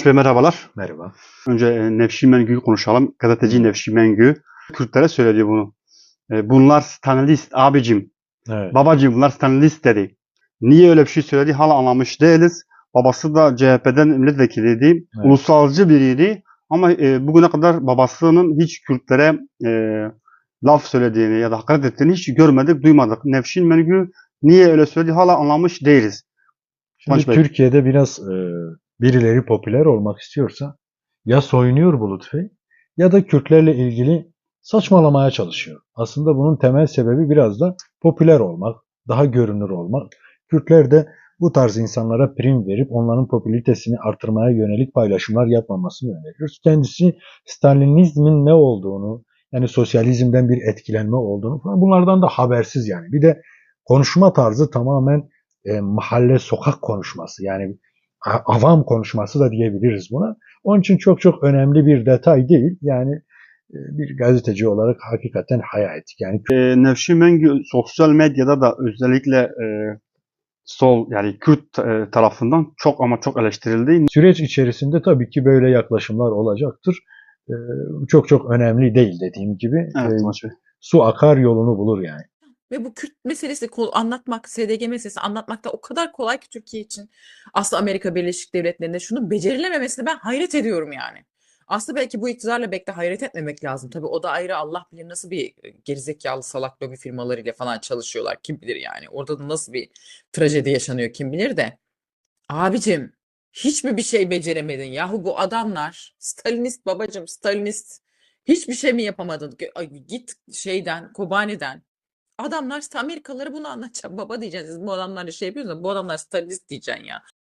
Kıvanç Bey merhabalar. Merhaba. Önce e, Nevşin Mengü'yü konuşalım. Gazeteci Nevşin Mengü. Kürtlere söyledi bunu. E, bunlar Stalinist abicim, Evet. babacım bunlar Stalinist dedi. Niye öyle bir şey söyledi hala anlamış değiliz. Babası da CHP'den milletvekiliydi. Evet. Ulusalcı biriydi. Ama e, bugüne kadar babasının hiç Kürtlere e, laf söylediğini ya da hakaret ettiğini hiç görmedik, duymadık. Nevşin Mengü niye öyle söyledi hala anlamış değiliz. Şimdi. Türkiye'de biraz e, birileri popüler olmak istiyorsa ya soyunuyor Bulut Bey ya da Kürtlerle ilgili saçmalamaya çalışıyor. Aslında bunun temel sebebi biraz da popüler olmak, daha görünür olmak. Kürtler de bu tarz insanlara prim verip onların popülaritesini artırmaya yönelik paylaşımlar yapmamasını öneriyoruz. Kendisi Stalinizmin ne olduğunu, yani sosyalizmden bir etkilenme olduğunu falan bunlardan da habersiz yani. Bir de konuşma tarzı tamamen e, mahalle sokak konuşması yani avam konuşması da diyebiliriz buna. Onun için çok çok önemli bir detay değil. Yani e, bir gazeteci olarak hakikaten hayal ettik. Yani E, Nevşin Mengü sosyal medyada da özellikle e, sol yani Kürt e, tarafından çok ama çok eleştirildi. süreç içerisinde tabii ki böyle yaklaşımlar olacaktır. E, çok çok önemli değil dediğim gibi. Evet E, su akar yolunu bulur yani. Ve bu Kürt meselesi anlatmak, SDG meselesi anlatmak da o kadar kolay ki Türkiye için. Aslında Amerika Birleşik Devletleri'nde şunun becerilememesine ben hayret ediyorum yani. Aslında belki bu iktidarla bekle hayret etmemek lazım. Tabii o da ayrı Allah bilir nasıl bir e, gerizekalı salak lobi firmalarıyla falan çalışıyorlar. Kim bilir yani. Orada da nasıl bir trajedi yaşanıyor kim bilir de. Abicim hiç mi bir şey beceremedin? Yahu bu adamlar Stalinist babacım Stalinist. Hiçbir şey mi yapamadın? Git şeyden Kobani'den. Adamlar işte Amerikalılara bunu anlatacak. Baba diyeceksin siz bu adamlarla şey yapıyorsunuz bu adamlar Stalinist diyeceksin ya.